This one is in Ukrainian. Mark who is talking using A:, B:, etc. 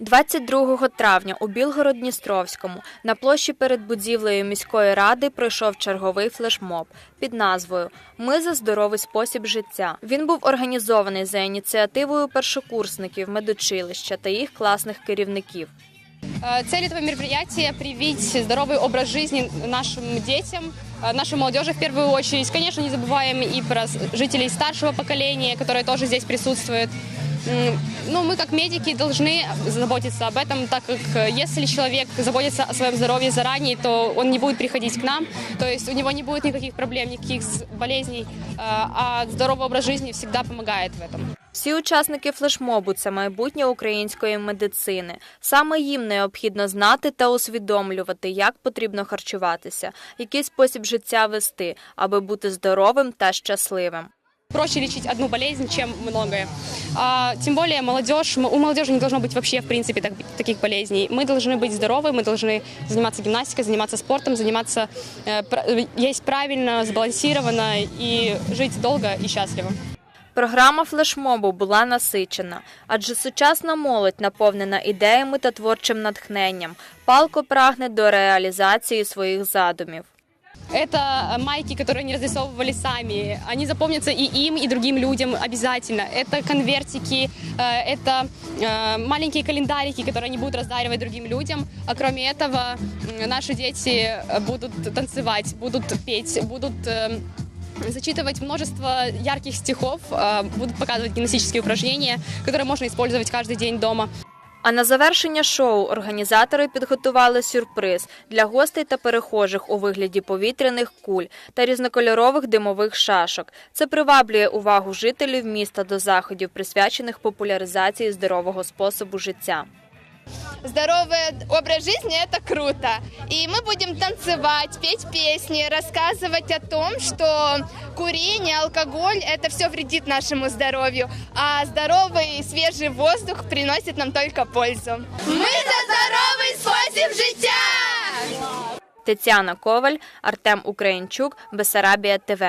A: 22 травня у Білгород-Дністровському на площі перед будівлею міської ради пройшов черговий флешмоб під назвою Ми за здоровий спосіб життя. Він був організований за ініціативою першокурсників медучилища та їх класних керівників.
B: Э, Цель этого мероприятия – привить здоровый образ жизни нашим детям, э, нашей молодежи в первую очередь. Конечно, не забываем и про с- жителей старшего поколения, которые тоже здесь присутствуют. М, Ну, мы как медики должны заботиться об этом, так как э, если человек заботится о своем здоровье заранее, то он не будет приходить к нам, то есть у него не будет никаких проблем, никаких с- болезней, э, а здоровый образ жизни всегда помогает в этом.
A: Всі учасники флешмобу це майбутнє української медицини. Саме їм необхідно знати та усвідомлювати, як потрібно харчуватися, який спосіб життя вести, аби бути здоровим та щасливим.
B: проще лечить одну болезнь, чем многое. А, тем более молодежь, м- у молодежи не должно быть вообще, в принципе, так- таких болезней. Мы должны быть здоровы, мы должны заниматься гимнастикой, заниматься спортом, заниматься, э, пр- э, есть правильно, сбалансированно и жить долго и счастливо.
A: Програма флешмобу була насичена, адже сучасна молодь наповнена ідеями та творчим натхненням, палко прагне до реалізації своїх задумів.
B: Это э, майки, которые они разрисовывали сами. Они запомнятся и им, и другим людям обязательно. Это конвертики, э, это э, маленькие календарики, которые они будут раздаривать другим людям. А кроме этого, м, наши дети э, будут танцевать, будут петь, будут э, зачитывать множество ярких стихов, э, будут показывать гимнастические упражнения, которые можно использовать каждый день дома.
A: А на завершення шоу організатори підготували сюрприз для гостей та перехожих у вигляді повітряних куль та різнокольорових димових шашок. Це приваблює увагу жителів міста до заходів, присвячених популяризації здорового способу життя.
C: Здоровый образ жизни – это круто. И мы будем танцевать, петь песни, рассказывать о том, что курение, алкоголь – это все вредит нашему здоровью, а здоровый свежий воздух приносит нам только пользу. Мы за здоровый спосіб життя!
A: Тетяна Коваль, Артем Українчук, Бесарабія ТВ.